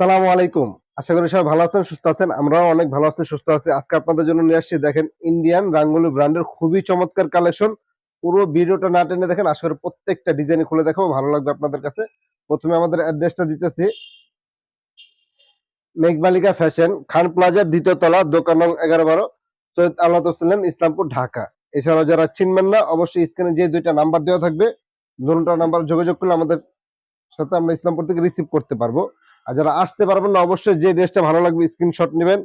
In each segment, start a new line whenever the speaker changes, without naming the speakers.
সালামু আলাইকুম। আশা করি সবাই ভালো আছেন, সুস্থ আছেন। আমরাও অনেক ভালো আছি, সুস্থ আছি। আজকে আপনাদের জন্য নিয়ে আসছি, দেখেন ইন্ডিয়ান রাঙ্গুলি ব্র্যান্ডের খুবই চমৎকার কালেকশন পুরো ভিডিওটা না টেনে দেখেন, আশা করি প্রত্যেকটা ডিজাইন খুলে দেখাবো, ভালো লাগবে আপনাদের কাছে। প্রথমে আমাদের অ্যাড্রেসটা দিতেছি। মেঘবালিকা ফ্যাশন খান প্লাজার দ্বিতীয় তলা, দোকান নং এগারো বারো, সৈয়দ আল্লাহ হোসেন, ইসলামপুর, ঢাকা। এছাড়াও যারা চিনবেন না, অবশ্যই স্ক্রিনে যে দুইটা নাম্বার দেওয়া থাকবে, দুটো নাম্বার যোগাযোগ করলে আমাদের সাথে আমরা ইসলামপুর থেকে রিসিভ করতে পারব। আর যারা আসতে পারবেন না, অবশ্যই যে ড্রেসটা ভালো লাগবে স্ক্রিনশট নেবেন।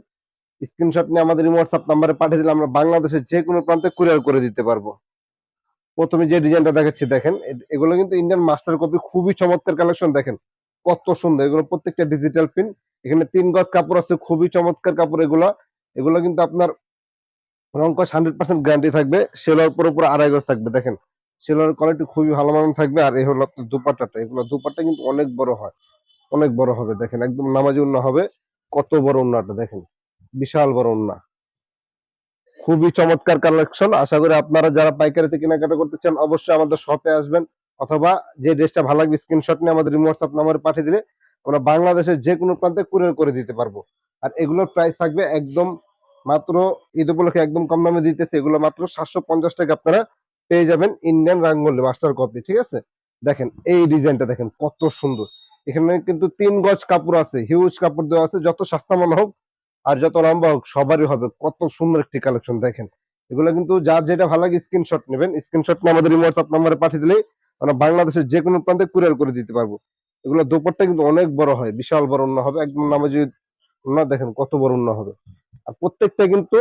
স্ক্রিনশট নিয়ে আমাদের হোয়াটসঅ্যাপ নাম্বারে পাঠিয়ে দিলে আমরা বাংলাদেশের যে কোনো প্রান্তে কুরিয়ার করে দিতে পারব। প্রথমে যে ডিজাইনটা দেখাচ্ছি, দেখেন এগুলো কিন্তু ইন্ডিয়ান মাস্টার কপি খুবই চমৎকার কালেকশন দেখেন, কত সুন্দর। এগুলো প্রত্যেকটা ডিজিটাল প্রিন্ট এখানে তিন গজ কাপড় আছে, খুবই চমৎকার কাপড় এগুলো। এগুলো কিন্তু আপনার রংকশ হান্ড্রেড পার্সেন্ট গ্যারান্টি থাকবে। সেলোয়ার পুরো পুরো আড়াই গজ থাকবে, দেখেন। সেলোয়ার কোয়ালিটি খুবই ভালো মানের থাকবে। আর এই হলো আপনার দুপাট্টাটা। এগুলো দুপাট্টা কিন্তু অনেক বড় হয়। অনেক বড় হবে, দেখেন, একদম নামাজি উন্না হবে। কত বড় উন্নাটা, দেখেন, বিশাল বড় উন্না। খুবই চমৎকার কালেকশন আশা করি আপনারা যারা পাইকারিতে কেনাকাটা করতে চান, অবশ্যই আমাদের শপে আসবেন, অথবা যে ড্রেসটা ভালো লাগবে স্ক্রিনশট নিয়ে আমাদের হোয়াটসঅ্যাপ নাম্বারে পাঠিয়ে দিলে আমরা বাংলাদেশের যে কোনো প্রান্তে কুরিয়ার করে দিতে পারব। আর এগুলোর প্রাইস থাকবে একদম মাত্র, ঈদ উপলক্ষে একদম কম দামে দিতেছে, এগুলো মাত্র সাতশো পঞ্চাশ টাকা আপনারা পেয়ে যাবেন ইন্ডিয়ান রাঙ্গলি মাস্টার কপি ঠিক আছে? দেখেন, এই ডিজাইনটা দেখেন, কত সুন্দর। এখানে কিন্তু তিন গজ কাপড় আছে হিউজ কাপড় দেওয়া আছে, যত সস্তা মনে হোক আর যত লম্বা হোক, সবারই হবে। কত সুন্দর একটি কালেকশন দেখেন। এগুলো কিন্তু যার যেটা ভালো লাগে স্ক্রিনশট নেবেন। স্ক্রিনশট আমাদের হোয়াটসঅ্যাপ নাম্বারে পাঠিয়ে দিলেই আমরা বাংলাদেশের যে কোনো প্রান্তে কুরিয়ার করে দিতে পারব। এগুলো দোপাট্টা কিন্তু অনেক বড় হয়, বিশাল বড় অন্য হবে। একদম নামাজি না দেখেন কত বড় অন্য হবে। আর প্রত্যেকটা কিন্তু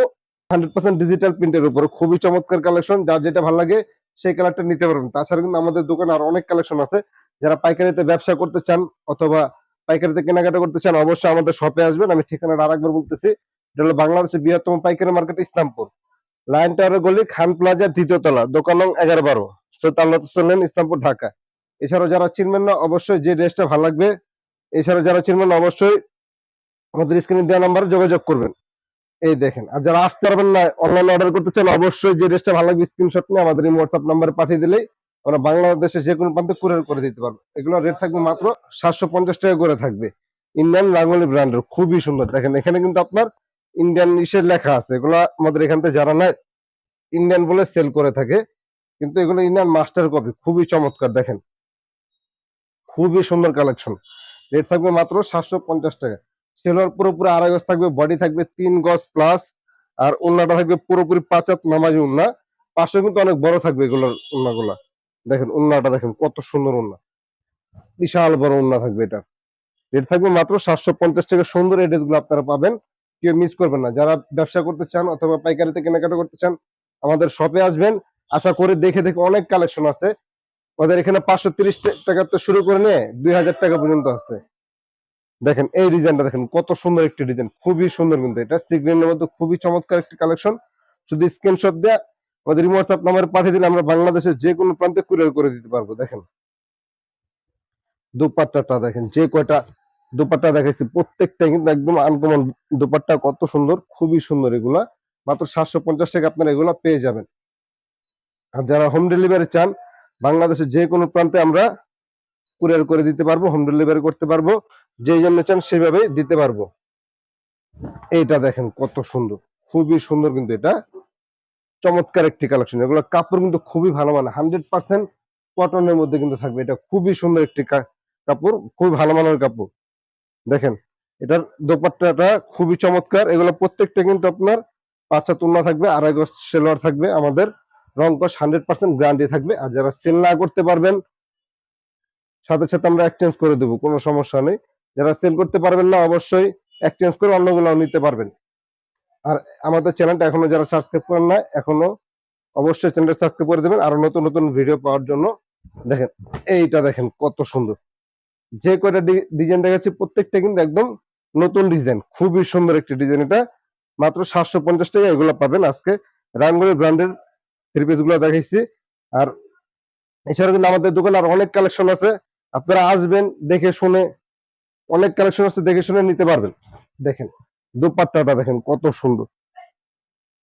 হান্ড্রেড পার্সেন্ট ডিজিটাল প্রিন্টের উপরে। খুবই চমৎকার কালেকশন যার যেটা ভালো লাগে সেই কালারটা নিতে পারবেন। তাছাড়া কিন্তু আমাদের দোকানে আর অনেক কালেকশন আছে। যারা পাইকারিতে ব্যবসা করতে চান অথবা পাইকারিতে কেনাকাটা করতে চান, অবশ্যই আমাদের শপে আসবেন। আমি ঠিকানাটা আরেকবার বলতেছি। এটা হলো বাংলাদেশের বৃহত্তম পাইকারি মার্কেট, ইসলামপুর। লাইন টাওয়ারের গলি, খান প্লাজার দ্বিতীয় তলা, দোকান নং এগারো বারো আল্লাহ ইসলামপুর, ঢাকা। এছাড়াও যারা চিনবেন না, অবশ্যই যে ড্রেসটা ভালো লাগবে এছাড়া যারা চিনবেন না, অবশ্যই আমাদের স্ক্রিনে দেওয়া নাম্বারে যোগাযোগ করবেন। এই দেখেন, আর যারা আসতে পারবেন না অনলাইনে অর্ডার করতে চান, অবশ্যই যে ড্রেসটা ভালো লাগবে স্ক্রিনশট নিয়ে আমাদের এই হোয়াটসঅ্যাপ নাম্বারে পাঠিয়ে দিলেই আমরা বাংলাদেশে যে কোনো প্রান্তে কুরিয়ার করে দিতে পারব। এগুলো রেট থাকবে মাত্র সাতশো পঞ্চাশ টাকা করে থাকবে। ইন্ডিয়ান রাঙ্গলি ব্র্যান্ডের, খুবই সুন্দর। দেখেন, এখানে কিন্তু আপনার ইন্ডিয়ান ইসের লেখা আছে। এগুলো আমাদের এখান থেকে যারা নাই ইন্ডিয়ান বলে সেল করে থাকে। কিন্তু এগুলো ইন্ডিয়ান মাস্টার কপি, খুবই চমৎকার। দেখেন, খুবই সুন্দর কালেকশন রেট থাকবে মাত্র সাতশো পঞ্চাশ টাকা। সেলোয়ার পুরোপুরি আড়াই গজ থাকবে বডি থাকবে তিন গজ প্লাস আর উন্নাটা থাকবে পুরোপুরি পাঁচাত নামাজি উন্না পাশে কিন্তু অনেক বড় থাকবে এগুলোর উন্নাগুলা দেখেন উন্নাটা দেখেন কত সুন্দর উন্না। বিশাল বড় উন্না থাকবে এটা। রেট থাকবে মাত্র সাতশো পঞ্চাশ টাকা। সুন্দর এই ড্রেসগুলো আপনারা পাবেন। কেউ মিস করবেন না। যারা ব্যবসা করতে চান অথবা পাইকারিতে কেনাকাটা করতে চান, আমাদের শপে আসবেন। আশা করে দেখে দেখে অনেক কালেকশন আছে। আমাদের এখানে পাঁচশো তিরিশ টাকা তো শুরু করে নিয়ে দুই হাজার টাকা পর্যন্ত আছে। দেখেন এই ডিজাইনটা দেখেন, কত সুন্দর একটি ডিজাইন খুবই সুন্দর কিন্তু এটা। সিগ্রিনের মধ্যে খুবই চমৎকার একটি কালেকশন শুধু স্ক্রিনশট দেয়া আমাদের হোয়াটসঅ্যাপ নাম্বারে পাঠিয়ে দিলে আমরা বাংলাদেশের যে কোনো প্রান্তে কুরিয়ার করে দিতে পারব, দেখেন। দুপাট্টাটা দেখেন, যে কয়টা দুপাট্টা দেখাচ্ছি প্রত্যেকটাই কিন্তু একদম আনকমন দুপাট্টা, কত সুন্দর, খুবই সুন্দর এগুলা। মাত্র সাতশো পঞ্চাশ টাকা আপনারা এগুলা পেয়ে যাবেন। আর যারা হোম ডেলিভারি চান, বাংলাদেশের যে কোনো প্রান্তে আমরা কুরিয়ার করে দিতে পারব হোম ডেলিভারি করতে পারব যে জন্য চান সেভাবে দিতে পারব। এইটা দেখেন কত সুন্দর, খুবই সুন্দর কিন্তু এটা। চমৎকার একটি কালেকশন এগুলো কাপড় কিন্তু খুবই ভালো মানে হান্ড্রেড পার্সেন্ট কটনের মধ্যে কিন্তু থাকবে। এটা খুবই সুন্দর একটি কাপড়, খুবই ভালো মানের কাপড়। দেখেন, এটার দোপাট্টাটা খুবই চমৎকার। এগুলো প্রত্যেকটা কিন্তু আপনার পাঁচটা তুলনা থাকবে, আড়াই গজ সেলোয়ার থাকবে আমাদের। রংকশ হান্ড্রেড পার্সেন্ট গ্যারান্টি থাকবে। আর যারা সেল না করতে পারবেন, সাথে সাথে আমরা এক্সচেঞ্জ করে দেবো, কোনো সমস্যা নেই। যারা সেল করতে পারবেন না, অবশ্যই এক্সচেঞ্জ করে অন্যগুলো নিতে পারবেন। আর আমাদের চ্যানেলটা এখনও যারা সাবস্ক্রাইব করেন না এখনও অবশ্যই চ্যানেলটা সাবস্ক্রাইব করে দেবেন। আরও নতুন নতুন ভিডিও পাওয়ার জন্য দেখেন, এইটা দেখেন কত সুন্দর। যে কয়টা ডিজাইন দেখাচ্ছি, প্রত্যেকটা কিন্তু একদম নতুন ডিজাইন খুবই সুন্দর একটি ডিজাইন এটা। মাত্র সাতশো পঞ্চাশ টাকা এগুলো পাবেন। আজকে রাঙ্গুলি ব্র্যান্ডের থ্রি পিসগুলো দেখাইছি। আর এছাড়া কিন্তু আমাদের দোকানে আর অনেক কালেকশন আছে। আপনারা আসবেন, দেখে শুনে, অনেক কালেকশন আছে, দেখে শুনে নিতে পারবেন। দেখেন দুপাট্টাটা দেখেন কত সুন্দর।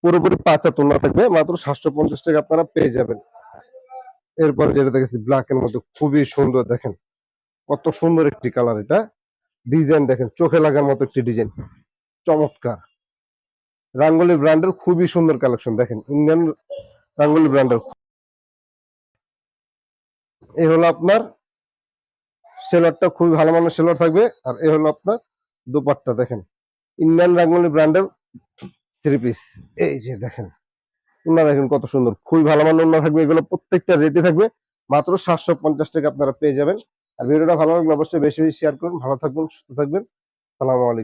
পুরোপুরি পাঁচটা তোলা থাকবে, মাত্র সাতশো পঞ্চাশ টাকা আপনারা পেয়ে যাবেন। এরপরে যেটা দেখেছি ব্ল্যাক এর মধ্যে খুবই সুন্দর দেখেন। কত সুন্দর একটি কালার এটা। ডিজাইন দেখেন, চোখে লাগার মতো একটি ডিজাইন চমৎকার। রাঙ্গুলি ব্র্যান্ডের খুবই সুন্দর কালেকশন দেখেন ইন্ডিয়ান রাঙ্গুলি ব্র্যান্ডের এই হলো আপনার সেলারটা খুবই ভালো মানের সেলার থাকবে। আর এই হলো আপনার দোপাট্টা, দেখেন। ইন্ডিয়ান রাঙ্গুলি ব্র্যান্ডের থ্রি পিস এই যে দেখেন, উন্না দেখেন কত সুন্দর, খুবই ভালো মানের উন্না থাকবে, এগুলো প্রত্যেকটা রেটে থাকবে, মাত্র সাতশো পঞ্চাশ টাকা আপনারা পেয়ে যাবেন। আর ভিডিওটা ভালো লাগলে অবশ্যই বেশি বেশি শেয়ার করুন। ভালো থাকবেন, সুস্থ থাকবেন। সালামু আলাইকুম।